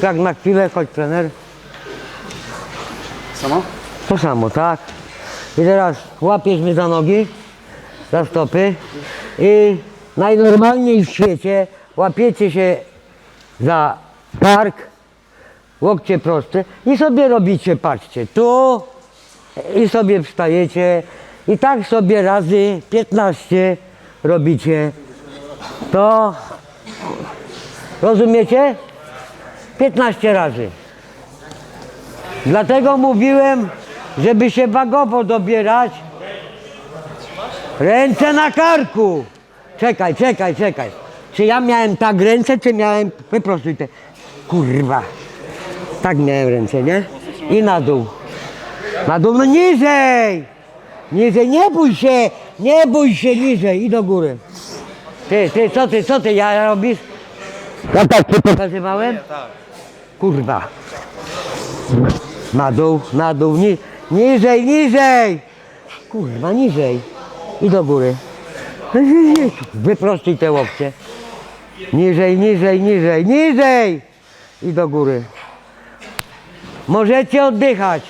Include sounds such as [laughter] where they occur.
Tak na chwilę, chodź trener. Samo? To samo, tak? I teraz łapiesz mnie za nogi, za stopy i najnormalniej w świecie łapiecie się za kark, łokcie proste i sobie robicie, patrzcie, tu i sobie wstajecie i tak sobie razy 15 robicie. To rozumiecie? 15 razy. Dlatego mówiłem, żeby się wagowo dobierać. Ręce na karku. Czekaj, czekaj, czekaj. Czy ja miałem tak ręce, czy miałem... Wyprostuj te. Kurwa. Tak miałem ręce, nie? I na dół. Na dół, no niżej. Niżej, nie bój się. Nie bój się, niżej i do góry. Ty, ty, co ty, co ty, ja robisz? Ja tak ci pokazywałem? Kurwa. Na dół, na dół, ni niżej, niżej! Kurwa, niżej. I do góry. [laughs] Wyprostuj te łokcie. Niżej, niżej, niżej, niżej! I do góry. Możecie oddychać.